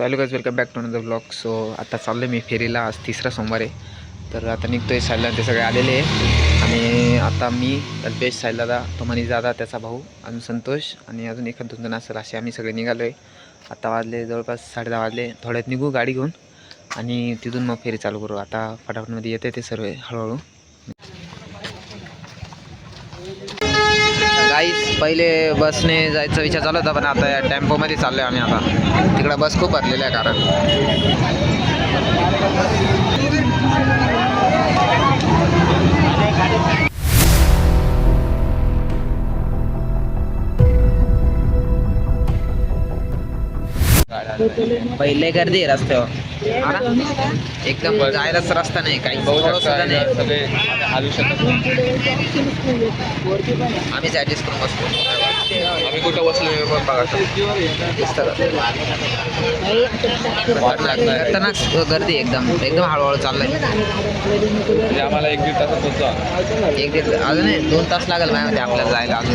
So hello guys welcome back to another blog so आता चाललो मी फेरीला. आज तिसरा सोमवार आहे. तर आता निघतो आहे सायला ते सगळे आलेले आहे. आणि आता मी अल्पेश सायलादा तो मनीष दादा त्याचा भाऊ आणि संतोष आणि अजून एखाद दोन जण असेल असे आम्ही सगळे निघालो आहे आता वाजले जवळपास साडे दहा वाजले. थोड्यात निघू गाडी घेऊन. आणि तिथून मग फेरी चालू करू. आता फटाफटमध्ये येते ते सर्व हळूहळू. आईस पहिले बसने जायचा विचार चालू होता पण आता या टेम्पोमध्ये चाललो आहे आम्ही आता. तिकडं बस खूप भरलेली आहे कारण. पहिले गर्दी आहे रस्त्यावर? एकदम जायलाच रस्ता नाही काही आम्हीच ॲडजस्ट करून बसतो. आम्ही कुठं बसलो. खतरनाक गर्दी एकदम. एकदम हळूहळू चाललंय. म्हणजे आम्हाला एक दीड तासात पोहोचतो एक दीड अजून नाही, दोन तास लागेल माझ्यामध्ये आपल्याला जायला अजून.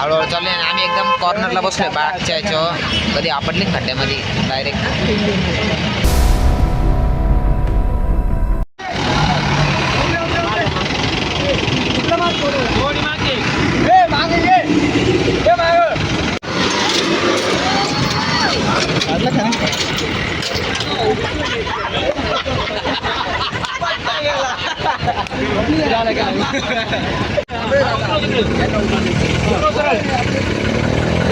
हळूहळू चालू आणि आम्ही एकदम कॉर्नरला बसलोय बागच्या याच्यावर. कधी आपटली ना खड्ड्यामध्ये डायरेक्ट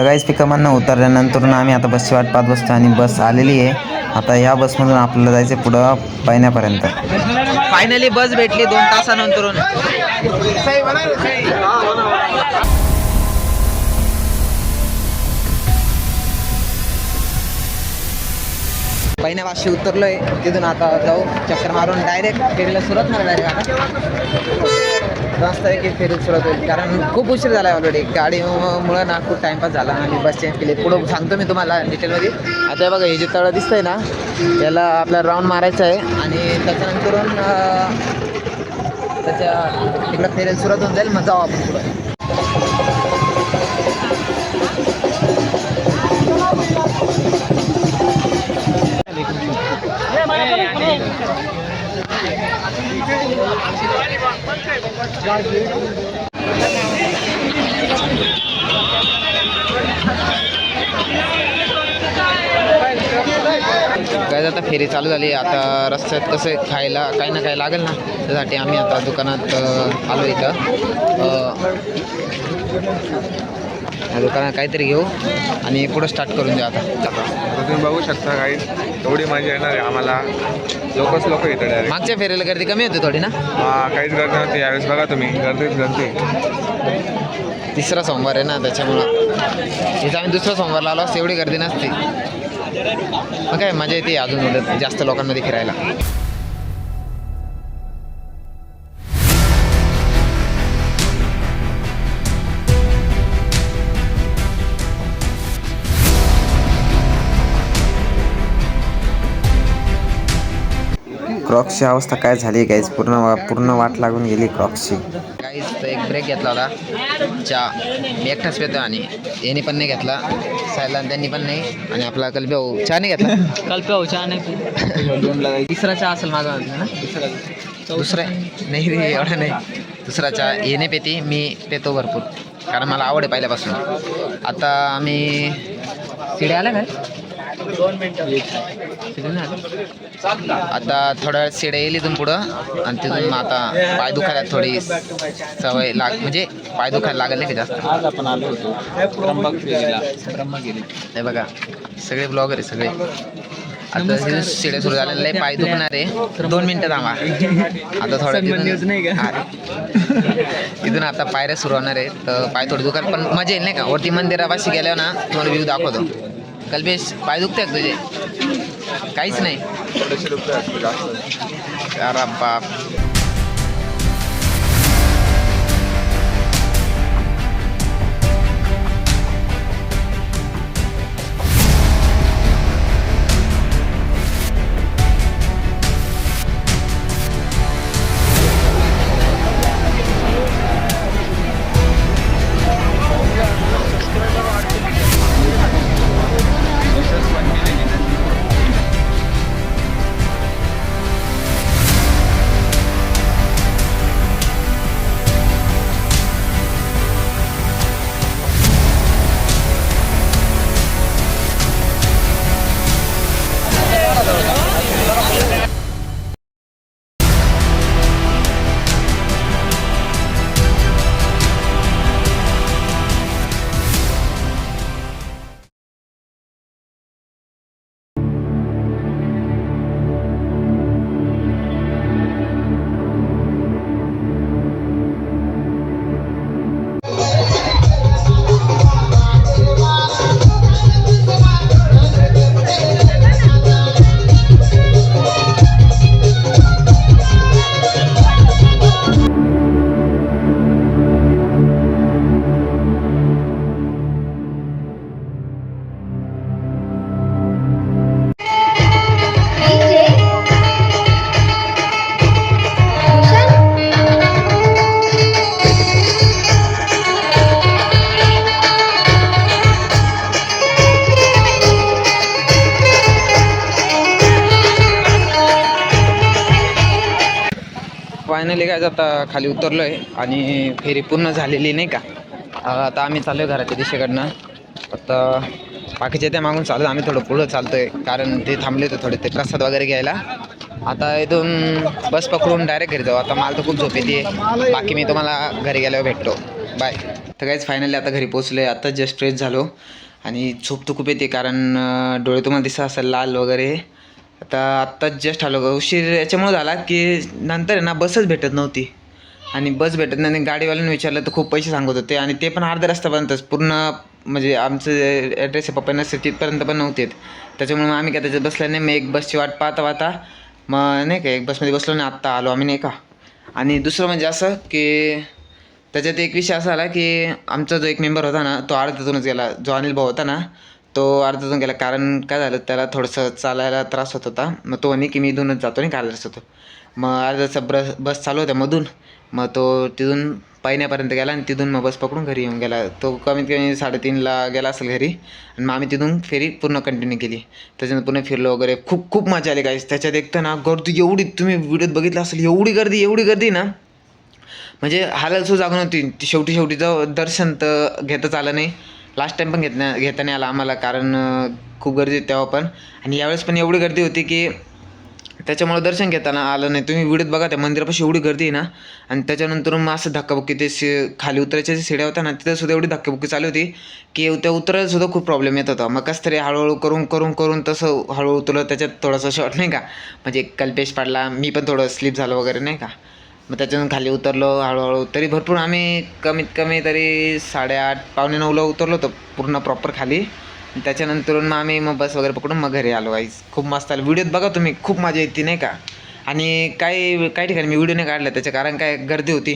तर काहीच पिकमांना उतरल्यानंतर आम्ही आता बसची वाट पाहत बसतो आणि बस आलेली आहे. आता या बसमधून आपल्याला जायचं पुढं पायण्यापर्यंत फायनली बस भेटली दोन तासानंतर पायण्यापाशी उतरलोय तिथून आता जाऊ चक्कर मारून डायरेक्ट फेरीला सुरत मला डायरेक्ट आता. मस्त एक फेरीत सुरुवात होईल. कारण खूप उशीर झाला आहे ऑलरेडी गाडीमुळं ना खूप टाइमपास झाला आणि बस चेंज केली. पुढं सांगतो मी तुम्हाला डिटेलमध्ये आता हे बघा हे जे तळं दिसतंय ना त्याला आपला राऊंड मारायचं आहे. आणि त्याच्यानंतरून त्याच्या तिकडं फेरीत सुरुवात होऊन जाईल. मग जाऊ आपण पुढं. काय आता फेरी चालू झाली. आता रस्त्यात कसं खायला काही ना काही लागेल ना. त्यासाठी आम्ही आता दुकानात आलो इथं. या दुकानात काहीतरी घेऊ आणि पुढं स्टार्ट करून देऊ आता. आता तुम्ही बघू शकता काही. एवढी मजा येणार आहे आम्हाला. लोकच लोक येतं डायरेक्ट मागच्या फेरीला गर्दी कमी होती थोडी ना? हा काहीच गर्दी नव्हती. यावेळेस बघा तुम्ही. गर्दीच गर्दी तिसरा सोमवार आहे ना त्याच्यामुळं. इथं आम्ही दुसरा सोमवारला आलो असतो एवढी गर्दी नसते. मग काय मजा येते अजून जास्त लोकांमध्ये फिरायला. क्रॉक्सची अवस्था काय झाली गाईज पूर्ण पूर्ण वाट लागून गेली क्रॉक्सची. गाईज तर एक ब्रेक घेतला होता. चहा मी एकटाच पेतो आणि याने पण नाही घेतला. सायला त्यांनी पण नाही. आणि आपला कल्पे भाऊ चहा नाही घेतला. कल्प हो चहा नाही तिसरा चहा असेल माझा ना दुसरा नाही रे एवढा नाही. दुसरा चहा येणे पेती मी पेतो भरपूर. कारण मला आवड आहे पहिल्यापासून. आता आम्ही शिड्या आल्या काय? आता थोड्या वेळ शिड्या येईल इथून पुढं. आणि तिथून मग आता पाय दुखायला थोडी सवय लाग म्हणजे पाय दुखायला लागेल नाही का जास्त? आज आपण आलो होतो. त्र्यंबक फेरीला ब्रह्मगिरी हे बघा सगळे ब्लॉगर आहे सगळे. आता शिड्या सुरू झालेलं आहे पाय दुखणार आहे. दोन मिनिटं थांबा. आता थोडं सन्मान न्यूज नाही का? तिथून आता पायऱ्या सुरू होणार आहे तर पाय थोडे दुकान पण मजा येईल नाही का? वरती मंदिरापाशी गेल्यावर ना तुम्हाला व्ह्यू दाखवतो. कल्पेश पाय दुखते का तुझे। काहीच नाही। थोडेसे रुपये असतील जास्त। अरे बाप। फायनली काय आता खाली उतरलो आहे आणि फेरी पूर्ण झालेली नाही का? आता आम्ही चाललो आहे घराच्या दिशेकडनं. आता बाकीचे त्या मागून चालत आम्ही थोडं पुढं चालतो आहे कारण ते थांबले होते थोडे ते प्रसाद वगैरे घ्यायला. आता इथून बस पकडून डायरेक्ट घरी जाऊ. आता मला तर खूप झोप येते बाकी मी तुम्हाला घरी गेल्यावर भेटतो. बाय तर काहीच फायनली आता घरी पोचलो आहे आता जस्ट फ्रेश झालो. आणि झोप तर खूप येते कारण डोळे तुम्हाला दिसत असेल लाल वगैरे. आता आत्ताच जस्ट आलो. का उशीर याच्यामुळे झाला की नंतर आहे ना बसच भेटत नव्हती. आणि बस भेटत नाही. आणि गाडीवाल्याने विचारलं तर खूप पैसे सांगत होते. आणि ते पण अर्ध्या रस्त्यापर्यंतच. पूर्ण म्हणजे आमचं ॲड्रेस आहे पप्पांना तिथपर्यंत पण नव्हते. त्याच्यामुळे मग आम्ही काय त्याच्यात बसलं नाही. मग एक बसची वाट पाहता पाहता मग नाही का एक बसमध्ये बसलो नाही आत्ता आलो आम्ही नाही का? आणि दुसरं म्हणजे असं की त्याच्यात एक विषय असा आला की आमचा जो एक मेंबर होता ना तो अर्ध्यातूनच गेला. जो अनिल भाऊ होता ना तो अर्ध्यातून गेला. कारण काय झालं त्याला थोडंसं चालायला त्रास होत होता. मग तो म्हणे की मी इथूनच जातो नाही का होतो. मग अर्धाचा ब्रस बस चालू होत्या मधून. मग तो तिथून पायण्यापर्यंत गेला आणि तिथून मग बस पकडून घरी येऊन गेला. तो कमीत कमी साडेतीनला गेला असेल घरी आणि मग आम्ही तिथून फेरी पूर्ण कंटिन्यू केली. त्याच्यानंतर पुन्हा फिरलो वगैरे. खूप खूप मजा आली काहीच त्याच्यात एक तर ना गर्दी एवढी तुम्ही व्हिडिओत बघितला असेल एवढी गर्दी एवढी गर्दी ना. म्हणजे हालायला सुद्धा जागून होती. शेवटी शेवटी जाऊ दर्शन तर घेताच आलं नाही. लास्ट टाईम पण घेतण्या घेता नाही आला आम्हाला कारण खूप गर्दी होती तेव्हा पण. आणि यावेळेस पण एवढी गर्दी होती की त्याच्यामुळे दर्शन घेताना आलं नाही. तुम्ही व्हिडिओत बघा त्या मंदिरापाशी एवढी गर्दी आहे ना. आणि त्याच्यानंतर मग असं धक्काबुक्की ते शि खाली उतरायच्या जे शिड्या होत्या ना तिथं सुद्धा एवढी धक्काबुक्की चालू होती की त्या उतरायला सुद्धा खूप प्रॉब्लेम येत होता. मग कसं तरी हळूहळू करून करून करून तसं हळूहळू उतरलं. त्याच्यात थोडासा शॉर्ट नाही का? म्हणजे कल्पेश पाडला. मी पण थोडं स्लिप झालं वगैरे नाही का? मग त्याच्यातून खाली उतरलो हळूहळू तरी भरपूर आम्ही कमीत कमी तरी साडेआठ पावणे नऊला उतरलो होतो पूर्ण प्रॉपर खाली. त्याच्यानंतर त्याच्यानंतरून मग आम्ही मग बस वगैरे पकडून मग घरी आलो आईच खूप मस्त आलं. व्हिडिओत बघा तुम्ही खूप मजा येते नाही का? आणि काही काही ठिकाणी मी व्हिडिओ नाही काढला त्याचं कारण काय? गर्दी होती.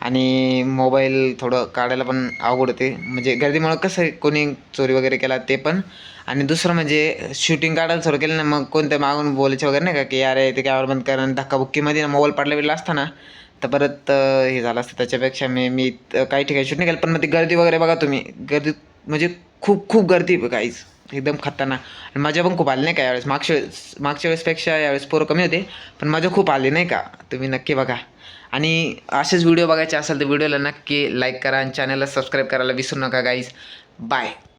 आणि मोबाईल थोडं काढायला पण अवघड होते. म्हणजे गर्दीमुळं कसं आहे, कोणी चोरी वगैरे केला ते पण. आणि दुसरं म्हणजे शूटिंग काढायला सुरू केलं ना मग कोणत्या मागून बोलायचे वगैरे नाही का की अरे ते कॅमेरा बंद करा धक्काबुक्कीमध्ये ना मोबाईल पडला बिडला असता ना तर परत हे झालं असतं. त्याच्यापेक्षा मी मी काही ठिकाणी शूट नाही केलं पण मग ती गर्दी वगैरे बघा तुम्ही. गर्दी म्हणजे खूप खूप गर्दी काहीच एकदम खतरनाक. आणि मजा पण खूप आली नाही का यावेळेस? मागच्या वेळेस मागच्या वेळेसपेक्षा यावेळेस पोरं कमी होते पण मजा खूप आली नाही का? तुम्ही नक्की बघा. आणि असेच व्हिडिओ बघायचे असेल तर व्हिडिओला नक्की लाईक करा आणि चॅनलला सबस्क्राईब करायला विसरू नका गाईज बाय